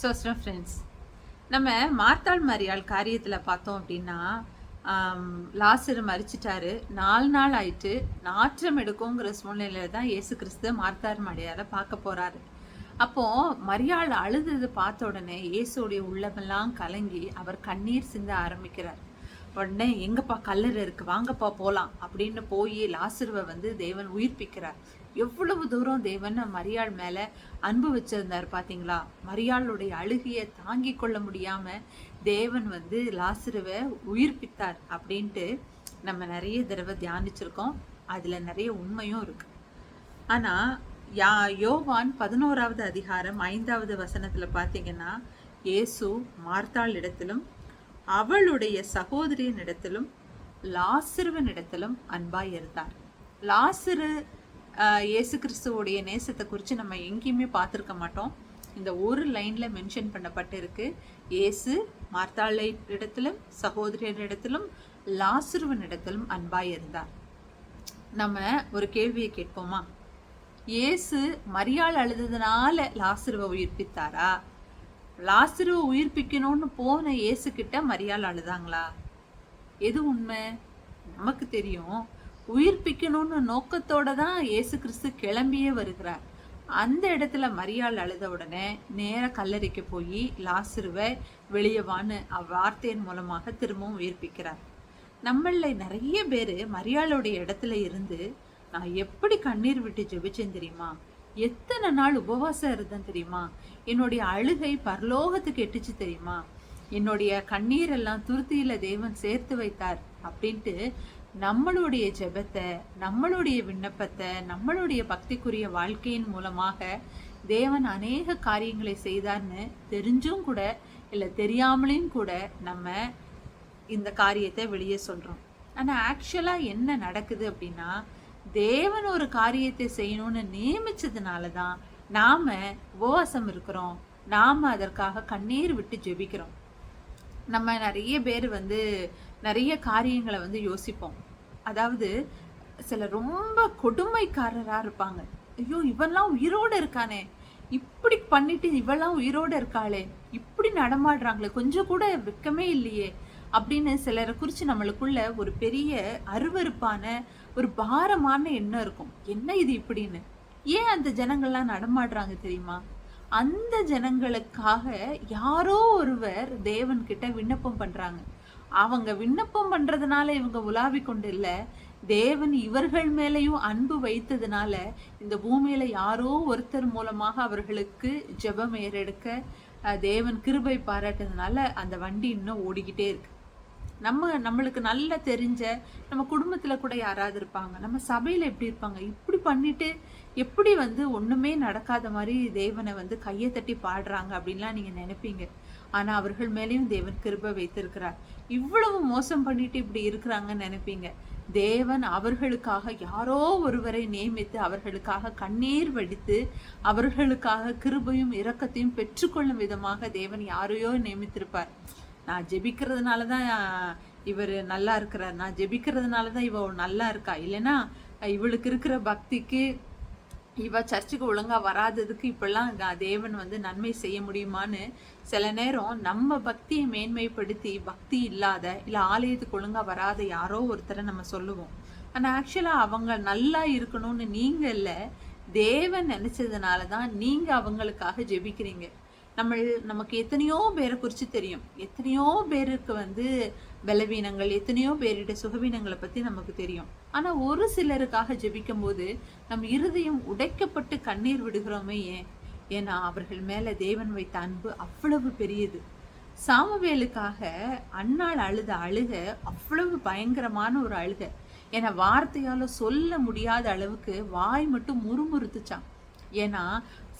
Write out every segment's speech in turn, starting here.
So friends நம்ம மார்த்தாள் மரியாள் காரியத்தில் பார்த்தோம் அப்படின்னா லாசர் மறிச்சிட்டாரு நாலு நாள் ஆயிட்டு நாற்றம் எடுக்குங்கிற சூழ்நிலையில தான் இயேசு கிறிஸ்து மார்த்தாள் மரியாதை பார்க்க போறாரு. அப்போ மரியாள் அழுதது பார்த்த உடனே இயேசுடைய உள்ளமெல்லாம் கலங்கி அவர் கண்ணீர் சிந்த ஆரம்பிக்கிறார். உடனே எங்கப்பா கல்லறை இருக்கு? வாங்கப்பா போலாம். அப்படின்னு போய் லாசருவை வந்து தேவன் உயிர்ப்பிக்கிறார். எவ்வளவு தூரம் தேவன் மரியாள் மேல அன்பு வச்சிருந்தார் பாத்தீங்களா? மரியாளுடைய அழுகையை தாங்கி கொள்ள முடியாம தேவன் வந்து லாசருவை உயிர்ப்பித்தார் அப்படின்ட்டு நம்ம நிறைய தடவை தியானிச்சிருக்கோம். அதுல நிறைய உண்மையும் இருக்கு. ஆனா யா யோவான் பதினோராவது அதிகாரம் ஐந்தாவது வசனத்துல பாத்தீங்கன்னா இயேசு மார்த்தாள் இடத்திலும் அவளுடைய சகோதரியின் இடத்திலும் லாசிறுவன் இடத்திலும் அன்பாய் இருந்தார். லாசிறு இயேசு கிறிஸ்துவோடைய நேசத்தை குறித்து நம்ம எங்கேயுமே பார்த்துருக்க மாட்டோம். இந்த ஒரு லைனில் மென்ஷன் பண்ணப்பட்டிருக்கு. இயேசு மார்த்தாளை இடத்திலும் சகோதரியர் இடத்திலும் இடத்திலும் அன்பாய் இருந்தார். நம்ம ஒரு கேள்வியை கேட்போமா? இயேசு மரியாள் அழுததுனால லாசிறுவை உயிர்ப்பித்தாரா? லாசருவை உயிர்ப்பிக்கணும்னு போன இயேசுக்கிட்ட மரியாள் அழுதாங்களா? எது உண்மை? நமக்கு தெரியும். உயிர்ப்பிக்கணும்னு நோக்கத்தோட தான் இயேசு கிறிஸ்து கிளம்பியே வருகிறார். அந்த இடத்துல மரியாள் அழுத உடனே நேர கல்லறைக்கு போய் லாசருவை வெளியவான்னு அவ்வார்த்தையின் மூலமாக திரும்பவும் உயிர்ப்பிக்கிறார். நம்மள நிறைய பேர் மரியாளுடைய இடத்துல இருந்து நான் எப்படி கண்ணீர் விட்டு ஜெபிச்சேன் தெரியுமா? எத்தனை நாள் உபவாசம் இருந்தேன் தெரியுமா? என்னுடைய அழுகை பரலோகத்துக்கு எட்டுச்சு தெரியுமா? என்னுடைய கண்ணீர் எல்லாம் துருத்தியில தேவன் சேர்த்து வைத்தார் அப்படின்ட்டு நம்மளுடைய ஜெபத்தை நம்மளுடைய விண்ணப்பத்தை நம்மளுடைய பக்திக்குரிய வாழ்க்கையின் மூலமாக தேவன் அநேக காரியங்களை செய்தார்னு தெரிஞ்சும் கூட இல்லை தெரியாமலையும் கூட நம்ம இந்த காரியத்தை வெளியே சொல்கிறோம் ஆனால் ஆக்சுவலாக என்ன நடக்குது அப்படின்னா தேவன் ஒரு காரியத்தை செய்யணும்னு நியமிச்சதுனால தான் நாம் உபவாசம் இருக்கிறோம். நாம் அதற்காக கண்ணீர் விட்டு ஜெபிக்கிறோம். நம்ம நிறைய பேர் வந்து நிறைய காரியங்களை வந்து யோசிப்போம். அதாவது சில ரொம்ப கொடுமைக்காரராக இருப்பாங்க. ஐயோ இவெல்லாம் உயிரோட இருக்கானே. இப்படி பண்ணிட்டு இவெல்லாம் உயிரோட இருக்காளே. இப்படி நடமாடுறாங்களே. கொஞ்சம் கூட வெக்கமே இல்லையே. அப்படின்னு சிலரை குறித்து நம்மளுக்குள்ள ஒரு பெரிய அருவருப்பான ஒரு பாரமான எண்ணம் இருக்கும். என்ன இது இப்படின்னு? ஏன் அந்த ஜனங்கள்லாம் நடமாடுறாங்க தெரியுமா? அந்த ஜனங்களுக்காக யாரோ ஒருவர் தேவன்கிட்ட விண்ணப்பம் பண்ணுறாங்க அவங்க விண்ணப்பம் பண்ணுறதுனால இவங்க உலாவி கொண்டு இல்லை தேவன் இவர்கள் மேலேயும் அன்பு வைத்ததுனால இந்த பூமியில் யாரோ ஒருத்தர் மூலமாக அவர்களுக்கு ஜெபம் ஏறெடுக்க தேவன் கிருபை பாராட்டுறதுனால அந்த வண்டி இன்னும் ஓடிக்கிட்டே இருக்கு. நம்ம நம்மளுக்கு நல்லா தெரிஞ்ச நம்ம குடும்பத்தில் கூட யாராவது இருப்பாங்க. நம்ம சபையில எப்படி இருப்பாங்க? இப்படி பண்ணிட்டு எப்படி வந்து ஒண்ணுமே நடக்காத மாதிரி தேவனை வந்து கையை தட்டி பாடுறாங்க அப்படின்லாம் நீங்க நினைப்பீங்க. ஆனா அவர்கள் மேலேயும் தேவன் கிருபை வைத்திருக்கிறார். இவ்வளவு மோசம் பண்ணிட்டு இப்படி இருக்கிறாங்கன்னு நினைப்பீங்க. தேவன் அவர்களுக்காக யாரோ ஒருவரை நியமித்து அவர்களுக்காக கண்ணீர் வடித்து அவர்களுக்காக கிருபையும் இரக்கத்தையும் பெற்றுக்கொள்ளும் விதமாக தேவன் யாரையோ நியமித்திருப்பார். நான் ஜெபிக்கிறதுனால தான் இவர் நல்லா இருக்கிறார். நான் ஜெபிக்கிறதுனால தான் இவ நல்லா இருக்கா? இல்லைன்னா இவளுக்கு இருக்கிற பக்திக்கு இவ சர்ச்சுக்கு ஒழுங்காக வராததுக்கு இப்பெல்லாம் தேவன் வந்து நன்மை செய்ய முடியுமான்னு சில நேரம் நம்ம பக்தியை மேன்மைப்படுத்தி பக்தி இல்லாத இல்லை ஆலயத்துக்கு ஒழுங்காக வராத யாரோ ஒருத்தரை நம்ம சொல்லுவோம். ஆனால் ஆக்சுவலாக அவங்க நல்லா இருக்கணும்னு நீங்கள் இல்லை தேவன் நினச்சதுனால தான் நீங்கள் அவங்களுக்காக ஜெபிக்கிறீங்க. நம்ம நமக்கு எத்தனையோ பேரை குறித்து தெரியும். எத்தனையோ பேருக்கு வந்து பலவீனங்கள் எத்தனையோ பேருடைய சுகவீனங்களை பத்தி நமக்கு தெரியும். ஆனால் ஒரு சிலருக்காக ஜெபிக்கும் போது நம் இருதயம் உடைக்கப்பட்டு கண்ணீர் விடுகிறோமே ஏன்? ஏன்னா அவர்கள் மேல தேவன் வைத்த அன்பு அவ்வளவு பெரியது. சாமுவேலுக்காக அன்னாள் அழுத அழுக அவ்வளவு பயங்கரமான ஒரு அழுக. ஏன்னா வார்த்தையால சொல்ல முடியாத அளவுக்கு வாய் மட்டும் முறுமுறுத்துச்சான் ஏன்னா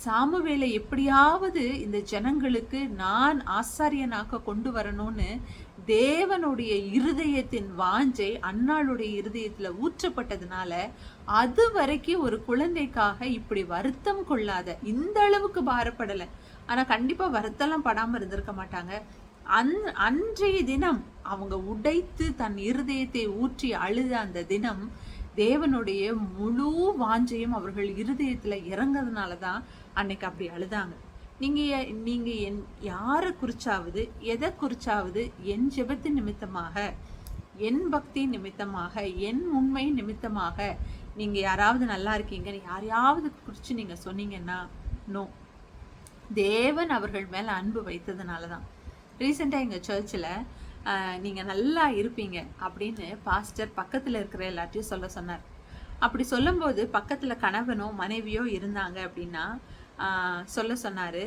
சாமுவேலை எப்படியாவது இந்த ஜனங்களுக்கு நான் ஆசாரியனாக கொண்டு வரணும்னு தேவனுடைய இருதயத்தின் வாஞ்சை அன்னாளுடைய இருதயத்துல ஊற்றப்பட்டதுனால அது வரைக்கும் ஒரு குழந்தைக்காக இப்படி வருத்தம் கொள்ளாத இந்த அளவுக்கு பாரப்படல. ஆனா கண்டிப்பா வருத்தம்லாம் படாம இருந்திருக்க மாட்டாங்க. அன் அன்றைய தினம் அவங்க உடைத்து தன் இருதயத்தை ஊற்றி அழுத அந்த தினம் தேவனுடைய முழு வாஞ்சையும் அவர்கள் இருதயத்தில் இறங்கிறதுனால தான் அன்னைக்கு அப்படி அழுதாங்க. நீங்கள் நீங்கள் என் யாரை குறிச்சாவது எதை குறிச்சாவது என் ஜெபத்து நிமித்தமாக என் பக்தி நிமித்தமாக என் உண்மை நிமித்தமாக நீங்கள் யாராவது நல்லா இருக்கீங்கன்னு யாரையாவது குறித்து நீங்கள் சொன்னீங்கன்னா நோ தேவன் அவர்கள் மேலே அன்பு வைத்ததுனால தான் ரீசெண்டாக எங்கள் சர்ச்சில் நீங்கள் நல்லா இருப்பீங்க அப்படின்னு பாஸ்டர் பக்கத்தில் இருக்கிற எல்லாத்தையும் சொல்ல சொன்னார். அப்படி சொல்லும்போது பக்கத்தில் கணவனோ மனைவியோ இருந்தாங்க அப்படின்னா சொல்ல சொன்னார்.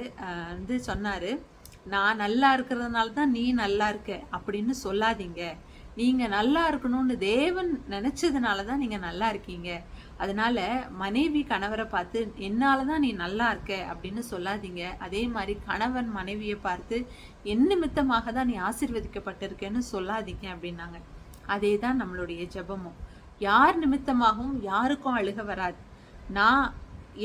வந்து சொன்னார் நான் நல்லா இருக்கிறதுனால தான் நீ நல்லா இருக்க அப்படின்னு சொல்லாதீங்க. நீங்கள் நல்லா இருக்கணும்னு தேவன் நினச்சதுனால தான் நீங்கள் நல்லா இருக்கீங்க. அதனால மனைவி கணவரை பார்த்து என்னால் தான் நீ நல்லா இருக்க? அப்படின்னு சொல்லாதீங்க. அதே மாதிரி கணவன் மனைவியை பார்த்து என் நிமித்தமாக தான் நீ ஆசிர்வதிக்கப்பட்டிருக்கேன்னு சொல்லாதீங்க அப்படின்னாங்க. அதே தான் நம்மளுடைய ஜெபமும். யார் நிமித்தமாகவும் யாருக்கும் அழுக வராது. நான்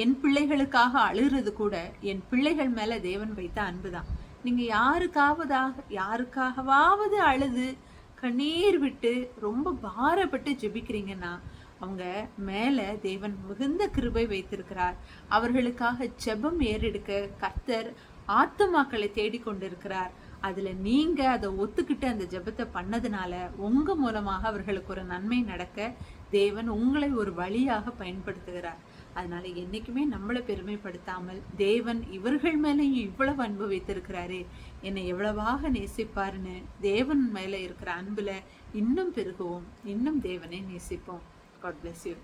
என் பிள்ளைகளுக்காக அழுகிறது கூட என் பிள்ளைகள் மேலே தேவன் வைத்த அன்பு தான் நீங்கள் யாருக்காவதாக யாருக்காகவாவது அழுது கண்ணீர் விட்டு ரொம்ப பாரப்பட்டு ஜெபிக்கிறீங்கன்னா அவங்க மேலே தேவன் மிகுந்த கிருபை வைத்திருக்கிறார். அவர்களுக்காக ஜெபம் ஏறெடுக்க கர்த்தர் ஆத்துமாக்களை தேடிக்கொண்டிருக்கிறார். அதில் நீங்கள் அதை ஒத்துக்கிட்டு அந்த ஜெபத்தை பண்ணதுனால உங்கள் மூலமாக அவர்களுக்கு ஒரு நன்மை நடக்க தேவன் உங்களை ஒரு வழியாக பயன்படுத்துகிறார். அதனால என்னைக்குமே நம்மளை பெருமைப்படுத்தாமல் தேவன் இவர்கள் மேலேயும் இவ்வளவு அன்பு வைத்திருக்கிறாரே என்னை எவ்வளவாக நேசிப்பாருன்னு தேவன் மேலே இருக்கிற அன்புல இன்னும் பெருகுவோம் இன்னும் தேவனை நேசிப்போம். God bless you